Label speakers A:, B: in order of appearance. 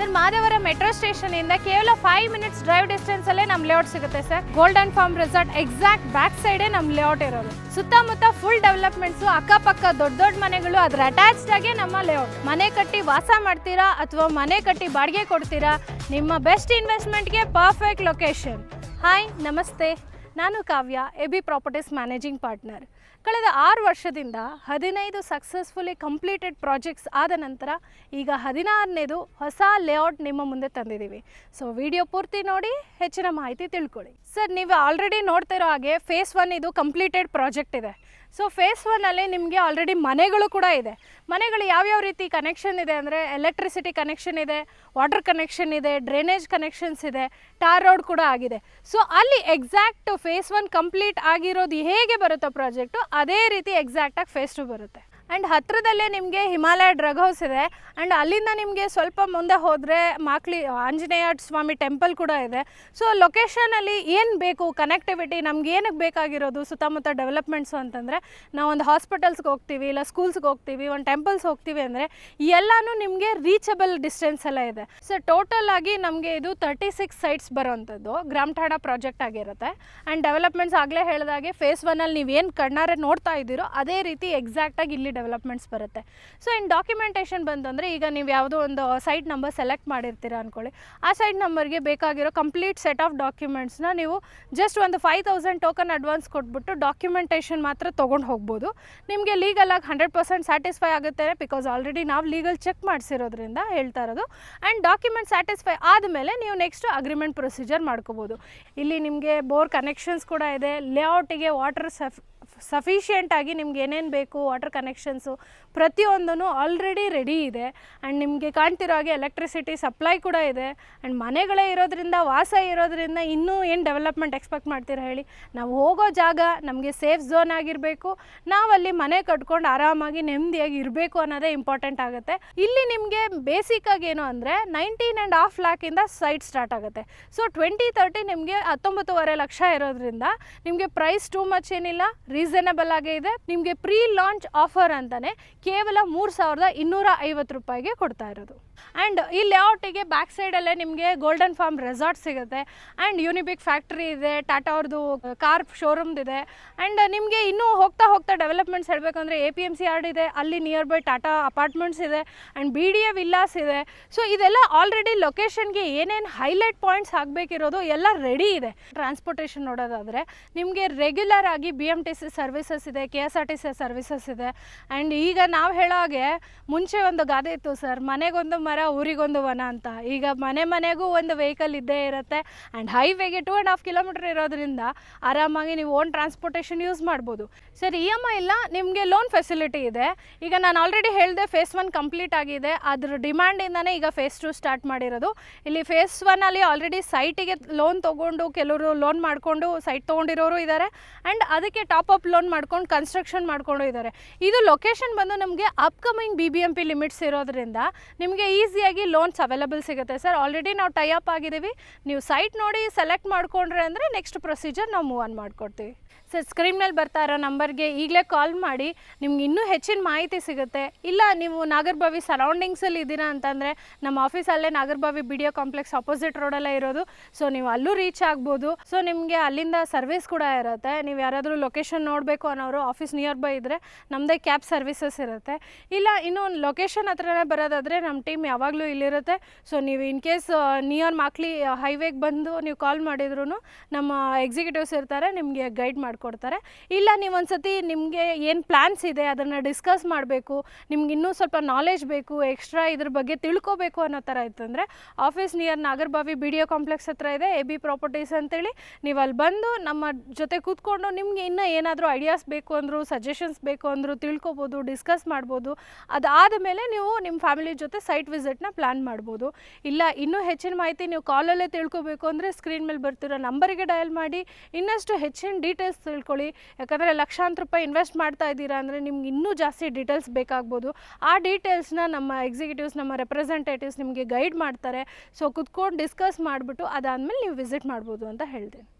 A: Sir ಮಾದೇವರ metro station ಇಂದ ಕೇವಲ five minutes drive distance ಅಲ್ಲೇ ನಮ್ಮ ಲೇಔಟ್ ಸಿಗುತ್ತೆ sir. Golden farm resort exact back ಸೈಡೇ ನಮ್ಮ ಲೇಔಟ್ ಇರೋದು. ಸುತ್ತಮುತ್ತ ಫುಲ್ ಡೆವಲಪ್ಮೆಂಟ್ಸ್ ಅಕ್ಕಪಕ್ಕ ದೊಡ್ಡ ದೊಡ್ಡ ಮನೆಗಳು ಅದ್ರ ಅಟ್ಯಾಚ್ಡ್ ಆಗಿ ನಮ್ಮ ಲೇಔಟ್ ಮನೆ ಕಟ್ಟಿ ವಾಸ ಮಾಡ್ತೀರಾ ಅಥವಾ ಮನೆ ಕಟ್ಟಿ ಬಾಡಿಗೆ ಕೊಡ್ತೀರಾ? ನಿಮ್ಮ ಬೆಸ್ಟ್ ಇನ್ವೆಸ್ಟ್ಮೆಂಟ್ಗೆ ಪರ್ಫೆಕ್ಟ್ ಲೊಕೇಶನ್ ಹಾಯ್ ನಮಸ್ತೆ. ನಾನು Kavya A B properties managing partner ಕಳೆದ ಆರು ವರ್ಷದಿಂದ ಹದಿನೈದು ಸಕ್ಸಸ್ಫುಲಿ ಕಂಪ್ಲೀಟೆಡ್ ಪ್ರಾಜೆಕ್ಟ್ಸ್ ಆದ ನಂತರ ಈಗ ಹದಿನಾರನೇದು ಹೊಸ ಲೇಔಟ್ ನಿಮ್ಮ ಮುಂದೆ ತಂದಿದ್ದೀವಿ. ಸೊ ವಿಡಿಯೋ ಪೂರ್ತಿ ನೋಡಿ, ಹೆಚ್ಚಿನ ಮಾಹಿತಿ ತಿಳ್ಕೊಳ್ಳಿ. ಸರ್ ನೀವು ಆಲ್ರೆಡಿ ನೋಡ್ತಿರೋ ಹಾಗೆ ಫೇಸ್ ಒನ್ ಇದು ಕಂಪ್ಲೀಟೆಡ್ ಪ್ರಾಜೆಕ್ಟ್ ಇದೆ. ಸೊ ಫೇಸ್ ಒನ್ನಲ್ಲಿ ನಿಮಗೆ ಆಲ್ರೆಡಿ ಮನೆಗಳು ಕೂಡ ಇದೆ. ಮನೆಗಳು ಯಾವ್ಯಾವ ರೀತಿ ಕನೆಕ್ಷನ್ ಇದೆ ಅಂದರೆ ಎಲೆಕ್ಟ್ರಿಸಿಟಿ ಕನೆಕ್ಷನ್ ಇದೆ ವಾಟರ್ ಕನೆಕ್ಷನ್ ಇದೆ ಡ್ರೈನೇಜ್ ಕನೆಕ್ಷನ್ಸ್ ಇದೆ ಟಾರ್ ರೋಡ್ ಕೂಡ ಆಗಿದೆ. ಸೊ ಅಲ್ಲಿ ಎಕ್ಸಾಕ್ಟ್ ಫೇಸ್ ಒನ್ ಕಂಪ್ಲೀಟ್ ಆಗಿರೋದು ಹೇಗೆ ಬರುತ್ತೋ ಪ್ರಾಜೆಕ್ಟು ಅದೇ ರೀತಿ ಎಕ್ಸಾಕ್ಟಾಗಿ ಫೇಸ್ ಟು ಬರುತ್ತೆ. ಆ್ಯಂಡ್ ಹತ್ತಿರದಲ್ಲೇ ನಿಮಗೆ ಹಿಮಾಲಯ ಡ್ರಗ್ ಹೌಸ್ ಇದೆ. ಆ್ಯಂಡ್ ಅಲ್ಲಿಂದ ನಿಮಗೆ ಸ್ವಲ್ಪ ಮುಂದೆ ಹೋದರೆ ಮಾಕ್ಲಿ, ಆಂಜನೇಯ ಸ್ವಾಮಿ ಟೆಂಪಲ್ ಕೂಡ ಇದೆ. ಸೊ ಲೊಕೇಶನಲ್ಲಿ ಏನು ಬೇಕು ಕನೆಕ್ಟಿವಿಟಿ ನಮ್ಗೆ ಏನಕ್ಕೆ ಬೇಕಾಗಿರೋದು, ಸುತ್ತಮುತ್ತ ಡೆವಲಪ್ಮೆಂಟ್ಸು ಅಂತಂದರೆ, ನಾವು ಒಂದು ಹಾಸ್ಪಿಟಲ್ಸ್ಗೆ ಹೋಗ್ತೀವಿ, ಇಲ್ಲ ಸ್ಕೂಲ್ಸ್ಗೆ ಹೋಗ್ತೀವಿ, ಒಂದು ಟೆಂಪಲ್ಸ್ ಹೋಗ್ತೀವಿ ಅಂದರೆ, ಎಲ್ಲನೂ ನಿಮಗೆ ರೀಚಬಲ್ ಡಿಸ್ಟೆನ್ಸ್ ಎಲ್ಲ ಇದೆ. ಸೊ ಟೋಟಲ್ ಆಗಿ ನಮಗೆ ಇದು ತರ್ಟಿ ಸಿಕ್ಸ್ ಸೈಟ್ಸ್ ಬರೋವಂಥದ್ದು ಗ್ರಾಮ್ ಠಾಣಾ ಪ್ರಾಜೆಕ್ಟ್ ಆಗಿರುತ್ತೆ. ಆ್ಯಂಡ್ ಡೆವಲಪ್ಮೆಂಟ್ಸ್ ಆಗಲೇ ಹೇಳಿದಾಗೆ ಫೇಸ್ ಒನ್ನಲ್ಲಿ ನೀವು ಏನು ಕಣ್ಣಾರೆ ನೋಡ್ತಾ ಇದ್ದೀರೋ, ಅದೇ ರೀತಿ ಎಕ್ಸಾಕ್ಟಾಗಿ ಇಲ್ಲಿ ಡೆವಲಪ್ಮೆಂಟ್ಸ್ ಬರುತ್ತೆ. ಸೊ ಇನ್ ಡಾಕ್ಯುಮೆಂಟೇಷನ್ ಬಂತಂದರೆ ಈಗ ನೀವು ಯಾವುದೋ ಒಂದು ಸೈಟ್ ನಂಬರ್ ಸೆಲೆಕ್ಟ್ ಮಾಡಿರ್ತೀರ ಅಂದ್ಕೊಳ್ಳಿ ಆ ಸೈಟ್ ನಂಬರ್ಗೆ ಬೇಕಾಗಿರೋ ಕಂಪ್ಲೀಟ್ ಸೆಟ್ ಆಫ್ ಡಾಕ್ಯುಮೆಂಟ್ಸ್ನ ನೀವು ಜಸ್ಟ್ ಒಂದು ಫೈವ್ ತೌಸಂಡ್ ಟೋಕನ್ ಅಡ್ವಾನ್ಸ್ ಕೊಟ್ಬಿಟ್ಟು ಡಾಕ್ಯುಮೆಂಟೇಷನ್ ಮಾತ್ರ ತೊಗೊಂಡು ಹೋಗ್ಬೋದು. ನಿಮಗೆ ಲೀಗಲಾಗಿ ಹಂಡ್ರೆಡ್ ಪರ್ಸೆಂಟ್ ಸ್ಯಾಟಿಸ್ಫೈ ಆಗುತ್ತೆ ಬಿಕಾಸ್ ಆಲ್ರೆಡಿ ನಾವು ಲೀಗಲ್ ಚೆಕ್ ಮಾಡಿಸಿರೋದ್ರಿಂದ ಹೇಳ್ತಾ ಇರೋದು. ಆ್ಯಂಡ್ ಡಾಕ್ಯುಮೆಂಟ್ ಸ್ಯಾಟಿಸ್ಫೈ ಆದಮೇಲೆ ನೀವು ನೆಕ್ಸ್ಟ್ ಅಗ್ರಿಮೆಂಟ್ ಪ್ರೊಸೀಜರ್ ಮಾಡ್ಕೋಬೋದು. ಇಲ್ಲಿ ನಿಮಗೆ ಬೋರ್ ಕನೆಕ್ಷನ್ಸ್ ಕೂಡ ಇದೆ ಲೇಔಟಿಗೆ ವಾಟರ್ ಸಫ್ ಸಫಿಷಿಯೆಂಟ್ ಆಗಿ ನಿಮ್ಗೆ ಏನೇನು ಬೇಕು ವಾಟರ್ ಕನೆಕ್ಷನ್ಸು ಪ್ರತಿಯೊಂದೂ ಆಲ್ರೆಡಿ ರೆಡಿ ಇದೆ. ಆ್ಯಂಡ್ ನಿಮಗೆ ಕಾಣ್ತಿರೋ ಹಾಗೆ ಎಲೆಕ್ಟ್ರಿಸಿಟಿ ಸಪ್ಲೈ ಕೂಡ ಇದೆ. ಆ್ಯಂಡ್ ಮನೆಗಳೇ ಇರೋದ್ರಿಂದ, ವಾಸ ಇರೋದ್ರಿಂದ ಇನ್ನೂ ಏನು ಡೆವಲಪ್ಮೆಂಟ್ ಎಕ್ಸ್ಪೆಕ್ಟ್ ಮಾಡ್ತೀರಾ ಹೇಳಿ. ನಾವು ಹೋಗೋ ಜಾಗ ನಮಗೆ ಸೇಫ್ ಝೋನ್ ಆಗಿರಬೇಕು. ನಾವಲ್ಲಿ ಮನೆ ಕಟ್ಕೊಂಡು ಆರಾಮಾಗಿ ನೆಮ್ಮದಿಯಾಗಿ ಇರಬೇಕು ಅನ್ನೋದೇ ಇಂಪಾರ್ಟೆಂಟ್ ಆಗುತ್ತೆ. ಇಲ್ಲಿ ನಿಮಗೆ ಬೇಸಿಕ್ಕಾಗಿ ಏನು ಅಂದರೆ ನೈನ್ಟೀನ್ ಆ್ಯಂಡ್ ಹಾಫ್ ಲ್ಯಾಕಿಂದ ಸೈಟ್ ಸ್ಟಾರ್ಟ್ ಆಗುತ್ತೆ. ಸೊ ಟ್ವೆಂಟಿ ತರ್ಟಿ ನಿಮಗೆ ಹತ್ತೊಂಬತ್ತುವರೆ ಲಕ್ಷ ಇರೋದ್ರಿಂದ ನಿಮಗೆ ಪ್ರೈಸ್ ಟೂ ಮಚ್ ಏನಿಲ್ಲ. ರೀಸನಬಲ್ ಆಗೇ ಇದೆ. ನಿಮಗೆ ಪ್ರೀ ಲಾಂಚ್ ಆಫರ್ ಅಂತಲೇ ಕೇವಲ ಮೂರು ಸಾವಿರದ ಇನ್ನೂರ ಐವತ್ತು ರೂಪಾಯಿಗೆ ಕೊಡ್ತಾ ಇರೋದು. ಆ್ಯಂಡ್ ಈ ಲೇಔಟಿಗೆ ಬ್ಯಾಕ್ ಸೈಡಲ್ಲೇ ನಿಮಗೆ ಗೋಲ್ಡನ್ ಫಾರ್ಮ್ ರೆಸಾರ್ಟ್ ಸಿಗುತ್ತೆ. ಆ್ಯಂಡ್ ಯೂನಿಬಿಕ್ ಫ್ಯಾಕ್ಟ್ರಿ ಇದೆ ಟಾಟಾ ಅವ್ರದ್ದು ಕಾರ್ ಶೋರೂಮ್ದು ಇದೆ. ಆ್ಯಂಡ್ ನಿಮಗೆ ಇನ್ನೂ ಹೋಗ್ತಾ ಹೋಗ್ತಾ ಡೆವಲಪ್ಮೆಂಟ್ಸ್ ಹೇಳಬೇಕಂದ್ರೆ A P M C yard ಇದೆ, ಅಲ್ಲಿ ನಿಯರ್ ಬೈ ಟಾಟಾ ಅಪಾರ್ಟ್ಮೆಂಟ್ಸ್ ಇದೆ and B D A villas ಇದೆ. ಸೊ ಇದೆಲ್ಲ ಆಲ್ರೆಡಿ ಲೊಕೇಶನ್ಗೆ ಏನೇನು ಹೈಲೈಟ್ ಪಾಯಿಂಟ್ಸ್ ಆಗಬೇಕಿರೋದು ಎಲ್ಲ ರೆಡಿ ಇದೆ. ಟ್ರಾನ್ಸ್ಪೋರ್ಟೇಷನ್ ನೋಡೋದಾದರೆ ನಿಮಗೆ ರೆಗ್ಯುಲರ್ ಆಗಿ B M T C services ಇದೆ K S R T C services ಇದೆ. ಆ್ಯಂಡ್ ಈಗ ನಾವು ಹೇಳೋ ಹಾಗೆ ಮುಂಚೆ ಒಂದು ಗಾದೆ ಇತ್ತು ಸರ್ ಮನೆಗೊಂದು ಮರ ಊರಿಗೊಂದು ವನ ಅಂತ. ಈಗ ಮನೆ ಮನೆಗೂ ಒಂದು ವೆಹಿಕಲ್ ಇದ್ದೇ ಇರುತ್ತೆ. ಆ್ಯಂಡ್ ಹೈವೇಗೆ ಟೂ ಆ್ಯಂಡ್ ಹಾಫ್ ಕಿಲೋಮೀಟರ್ ಇರೋದ್ರಿಂದ ಆರಾಮಾಗಿ ನೀವು ಓನ್ ಟ್ರಾನ್ಸ್ಪೋರ್ಟೇಷನ್ ಯೂಸ್ ಮಾಡ್ಬೋದು. ಸರ್ ಇ ಎಂ ಐ ಇಲ್ಲ, ನಿಮಗೆ ಲೋನ್ ಫೆಸಿಲಿಟಿ ಇದೆ. ಈಗ ನಾನು ಆಲ್ರೆಡಿ ಹೇಳಿದೆ ಫೇಸ್ ಒನ್ ಕಂಪ್ಲೀಟ್ ಆಗಿದೆ. ಅದ್ರ ಡಿಮ್ಯಾಂಡಿಂದನೇ ಈಗ ಫೇಸ್ ಟು ಸ್ಟಾರ್ಟ್ ಮಾಡಿರೋದು. ಇಲ್ಲಿ ಫೇಸ್ ಒನ್ನಲ್ಲಿ ಆಲ್ರೆಡಿ ಸೈಟಿಗೆ ಲೋನ್ ತೊಗೊಂಡು ಕೆಲವರು ಲೋನ್ ಮಾಡಿಕೊಂಡು ಸೈಟ್ ತೊಗೊಂಡಿರೋರು ಇದ್ದಾರೆ ಆ್ಯಂಡ್ ಅದಕ್ಕೆ ಟಾಪ್ ಅಪ್ ಲೋನ್ ಮಾಡ್ಕೊಂಡು ಕನ್ಸ್ಟ್ರಕ್ಷನ್ ಮಾಡ್ಕೊಂಡು ಇದ್ದಾರೆ ಇದು ಲೊಕೇಶನ್ ಬಂದು ನಮಗೆ upcoming B B M P limits ಇರೋದ್ರಿಂದ ನಿಮಗೆ ಈಸಿಯಾಗಿ ಲೋನ್ಸ್ ಅವೈಲಬಲ್ ಸಿಗುತ್ತೆ. ಸರ್ ಆಲ್ರೆಡಿ ನಾವು ಟೈ ಅಪ್ ಆಗಿದ್ದೀವಿ. ನೀವು ಸೈಟ್ ನೋಡಿ ಸೆಲೆಕ್ಟ್ ಮಾಡಿಕೊಂಡ್ರೆ ಅಂದರೆ ನೆಕ್ಸ್ಟ್ ಪ್ರೊಸೀಜರ್ ನಾವು ಮೂವ್ ಆನ್ ಮಾಡಿಕೊಡ್ತೀವಿ. ಸರ್ ಸ್ಕ್ರೀನ್ ಮೇಲೆ ಬರ್ತಾ ಇರೋ ನಂಬರ್ಗೆ ಈಗಲೇ ಕಾಲ್ ಮಾಡಿ. ನಿಮ್ಗೆ ಇನ್ನೂ ಹೆಚ್ಚಿನ ಮಾಹಿತಿ ಸಿಗುತ್ತೆ. ಇಲ್ಲ, ನೀವು ನಾಗರ್ಭಾವಿ ಸರೌಂಡಿಂಗ್ಸಲ್ಲಿ ಇದ್ದೀರಾ ಅಂತಂದರೆ ನಮ್ಮ ಆಫೀಸಲ್ಲೇ Nagarbhavi B D O complex opposite ರೋಡಲ್ಲೇ ಇರೋದು. ಸೊ ನೀವು ಅಲ್ಲೂ ರೀಚ್ ಆಗ್ಬೋದು. ಸೊ ನಿಮಗೆ ಅಲ್ಲಿಂದ ಸರ್ವಿಸ್ ಕೂಡ ಇರುತ್ತೆ. ನೀವು ಯಾರಾದರೂ ಲೊಕೇಶನ್ ನೋಡಬೇಕು ಅನ್ನೋರು ಆಫೀಸ್ ನಿಯರ್ ಬೈ ಇದ್ದರೆ ನಮ್ಮದೇ ಕ್ಯಾಬ್ ಸರ್ವಿಸಸ್ ಇರುತ್ತೆ. ಇಲ್ಲ ಇನ್ನೂ ಲೊಕೇಶನ್ ಹತ್ರನೇ ಬರೋದಾದರೆ ನಮ್ಮ ಟೀಮ್ ಯಾವಾಗಲೂ ಇಲ್ಲಿರುತ್ತೆ. ಸೊ ನೀವು ಇನ್ ಕೇಸ್ ನಿಯರ್ ಮಾಕ್ಲಿ ಹೈವೇಗೆ ಬಂದು ನೀವು ಕಾಲ್ ಮಾಡಿದ್ರು ನಮ್ಮ ಎಕ್ಸಿಕ್ಯೂಟಿವ್ಸ್ ಇರ್ತಾರೆ, ನಿಮಗೆ ಗೈಡ್ ಮಾಡಿಕೊಡ್ತಾರೆ. ಇಲ್ಲ, ನೀವು ಒಂದ್ಸತಿ ನಿಮಗೆ ಏನು ಪ್ಲ್ಯಾನ್ಸ್ ಇದೆ, ಅದನ್ನು ಡಿಸ್ಕಸ್ ಮಾಡಬೇಕು, ನಿಮ್ಗೆ ಇನ್ನೂ ಸ್ವಲ್ಪ ನಾಲೆಜ್ ಬೇಕು ಎಕ್ಸ್ಟ್ರಾ ಇದ್ರ ಬಗ್ಗೆ ತಿಳ್ಕೊಬೇಕು ಅನ್ನೋ ಥರ ಇತ್ತಂದರೆ office near Nagarbhavi B D O complex ಹತ್ರ ಇದೆ ಎ ಬಿ ಪ್ರಾಪರ್ಟೀಸ್ ಅಂತೇಳಿ, ನೀವು ಅಲ್ಲಿ ಬಂದು ನಮ್ಮ ಜೊತೆ ಕೂತ್ಕೊಂಡು ನಿಮಗೆ ಇನ್ನೂ ಏನಾದರೂ ಐಡಿಯಾಸ್ ಬೇಕು ಅಂದರು ಸಜೆಷನ್ಸ್ ಬೇಕು ಅಂದರು ತಿಳ್ಕೊಬೋದು ಡಿಸ್ಕಸ್ ಮಾಡ್ಬೋದು. ಅದಾದ ಮೇಲೆ ನೀವು ನಿಮ್ಮ ಫ್ಯಾಮಿಲಿ ಜೊತೆ ಸೈಟ್ ವಿಸಿಟ್ನ ಪ್ಲ್ಯಾನ್ ಮಾಡ್ಬೋದು. ಇಲ್ಲ, ಇನ್ನೂ ಹೆಚ್ಚಿನ ಮಾಹಿತಿ ನೀವು ಕಾಲಲ್ಲೇ ತಿಳ್ಕೊಬೇಕು ಅಂದರೆ ಸ್ಕ್ರೀನ್ ಮೇಲೆ ಬರ್ತಿರೋ ನಂಬರಿಗೆ ಡಯಲ್ ಮಾಡಿ, ಇನ್ನಷ್ಟು ಹೆಚ್ಚಿನ ಡೀಟೇಲ್ಸ್ ತಿಳ್ಕೊಳ್ಳಿ. ಯಾಕಂದರೆ ಲಕ್ಷಾಂತರ ರೂಪಾಯಿ ಇನ್ವೆಸ್ಟ್ ಮಾಡ್ತಾ ಇದ್ದೀರಾ ಅಂದರೆ ನಿಮ್ಗೆ ಇನ್ನೂ ಜಾಸ್ತಿ ಡೀಟೇಲ್ಸ್ ಬೇಕಾಗ್ಬೋದು. ಆ ಡೀಟೇಲ್ಸ್ನ ನಮ್ಮ ಎಕ್ಸಿಕ್ಯೂಟಿವ್ಸ್ ನಮ್ಮ ರೆಪ್ರೆಸೆಂಟೇಟಿವ್ಸ್ ನಿಮಗೆ ಗೈಡ್ ಮಾಡ್ತಾರೆ. ಸೊ ಕುತ್ಕೊಂಡು ಡಿಸ್ಕಸ್ ಮಾಡಿಬಿಟ್ಟು ಅದಾದಮೇಲೆ ನೀವು ವಿಸಿಟ್ ಮಾಡ್ಬೋದು ಅಂತ ಹೇಳ್ತೀನಿ.